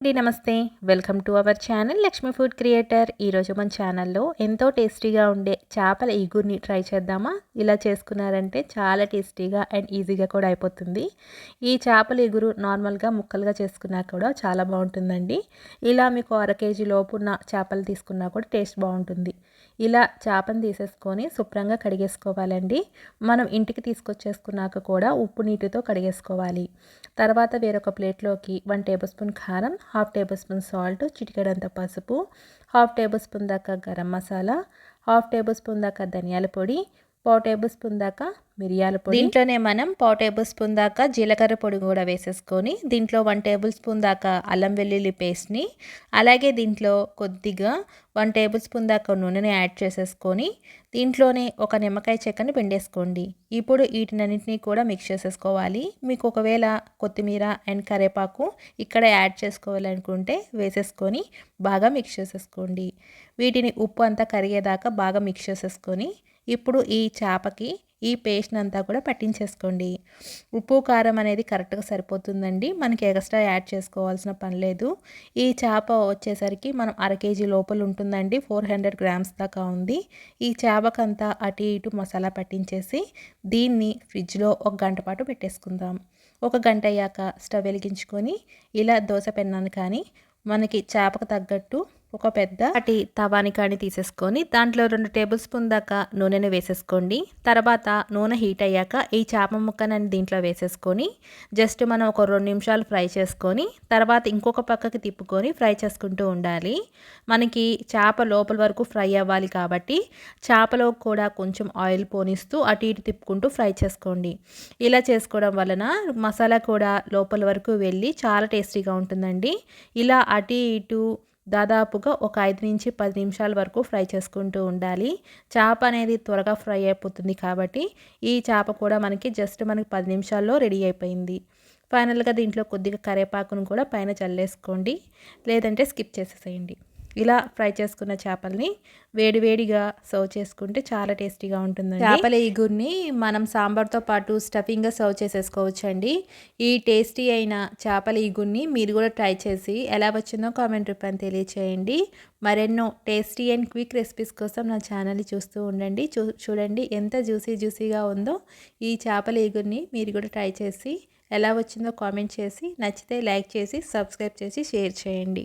అండి నమస్తే. Welcome to our channel Lakshmi food creator. ఈరోజు మన ఛానల్లో ఎంతో టేస్టీగా ఉండే చేపల ఈగురిని ట్రై చేద్దామా? ఇలా చేసుకున్నారంటే చాలా టేస్టీగా అండ్ ఈజీగా కూడా అయిపోతుంది. ఈ చేపల ఈగురు నార్మల్గా ముక్కలుగా చేసుకున్నా కూడా చాలా బాగుంటుందండి. ఇలా మీకు అర కేజీ లోపు ఉన్న చేపలు తీసుకున్నా కూడా టేస్ట్ బాగుంటుంది. ఇలా చేపను తీసేసుకొని శుభ్రంగా కడిగేసుకోవాలండి. మనం ఇంటికి తీసుకొచ్చేసుకున్నాక కూడా ఉప్పు నీటితో కడిగేసుకోవాలి. తర్వాత వేరొక ప్లేట్లోకి వన్ టేబుల్ స్పూన్ కారం హాఫ్ టేబుల్ స్పూన్ సాల్ట్ చిటికెడంత పసుపు హాఫ్ టేబుల్ స్పూన్ దాకా garam masala half tablespoon దాకా ధనియాల పొడి పావు టేబుల్ స్పూన్ దాకా మిరియాల పొడి. దీంట్లోనే మనం పావు టేబుల్ స్పూన్ దాకా జీలకర్ర పొడి కూడా వేసేసుకొని దీంట్లో వన్ టేబుల్ స్పూన్ దాకా అల్లం వెల్లుల్లి పేస్ట్ని అలాగే దీంట్లో కొద్దిగా వన్ టేబుల్ స్పూన్ దాకా నూనెని యాడ్ చేసేసుకొని దీంట్లోనే ఒక నిమ్మకాయ చెక్కని పిండేసుకోండి. ఇప్పుడు వీటినన్నింటినీ కూడా మిక్స్ చేసేసుకోవాలి. మీకు ఒకవేళ కొత్తిమీర అండ్ కరేపాకు ఇక్కడ యాడ్ చేసుకోవాలనుకుంటే వేసేసుకొని బాగా మిక్స్ చేసేసుకోండి. వీటిని ఉప్పు అంతా కరిగేదాకా బాగా మిక్స్ చేసేసుకొని ఇప్పుడు ఈ చేపకి ఈ పేస్ట్ని అంతా కూడా పట్టించేసుకోండి. ఉప్పు కారం అనేది కరెక్ట్గా సరిపోతుందండి. మనకి ఎక్స్ట్రా యాడ్ చేసుకోవాల్సిన పని లేదు. ఈ చేప వచ్చేసరికి మనం అర కేజీ లోపల ఉంటుందండి. ఫోర్ హండ్రెడ్ గ్రామ్స్ దాకా ఉంది. ఈ చేపకంతా అటు ఇటు మసాలా పట్టించేసి దీన్ని ఫ్రిడ్జ్లో ఒక గంట పాటు పెట్టేసుకుందాం. ఒక గంట అయ్యాక స్టవ్ వెలిగించుకొని ఇలా దోశ పెన్నాను కానీ మనకి చేపకు తగ్గట్టు ఒక పెద్ద అటి తవాని కానీ తీసేసుకొని దాంట్లో రెండు టేబుల్ స్పూన్ దాకా నూనెను వేసేసుకోండి. తర్వాత నూనె హీట్ అయ్యాక ఈ చేప ముక్కనని దీంట్లో వేసేసుకొని జస్ట్ మనం ఒక రెండు నిమిషాలు ఫ్రై చేసుకొని తర్వాత ఇంకొక పక్కకి తిప్పుకొని ఫ్రై చేసుకుంటూ ఉండాలి. మనకి చేప లోపల వరకు ఫ్రై అవ్వాలి కాబట్టి చేపలో కూడా కొంచెం ఆయిల్ పోనిస్తూ అటు ఇటు తిప్పుకుంటూ ఫ్రై చేసుకోండి. ఇలా చేసుకోవడం వలన మసాలా కూడా లోపల వరకు వెళ్ళి చాలా టేస్టీగా ఉంటుందండి. ఇలా అటు ఇటు దాదాపుగా ఒక ఐదు నుంచి పది నిమిషాల వరకు ఫ్రై చేసుకుంటూ ఉండాలి. చేప అనేది త్వరగా ఫ్రై అయిపోతుంది కాబట్టి ఈ చేప కూడా మనకి జస్ట్ మనకి పది నిమిషాల్లో రెడీ అయిపోయింది. ఫైనల్గా దీంట్లో కొద్దిగా కరేపాకును కూడా పైన చల్లేసుకోండి. లేదంటే స్కిప్ చేసేసేయండి. ఇలా ఫ్రై చేసుకున్న చేపల్ని వేడివేడిగా సర్వ్ చేసుకుంటే చాలా టేస్టీగా ఉంటుంది చేపల ఈగురిని మనం సాంబార్తో పాటు స్టఫింగ్గా సర్వ్ చేసేసుకోవచ్చు అండి ఈ టేస్టీ అయిన చేపల ఈగురిని మీరు కూడా ట్రై చేసి ఎలా వచ్చిందో కామెంట్ రూపాయని తెలియచేయండి. మరెన్నో టేస్టీ అండ్ క్విక్ రెసిపీస్ కోసం నా ఛానల్ని చూస్తూ ఉండండి. చూ చూడండి ఎంత జ్యూసీ జ్యూసీగా ఉందో ఈ చేపల ఈగురిని మీరు కూడా ట్రై చేసి ఎలా వచ్చిందో కామెంట్ చేసి నచ్చితే లైక్ చేసి సబ్స్క్రైబ్ చేసి షేర్ చేయండి.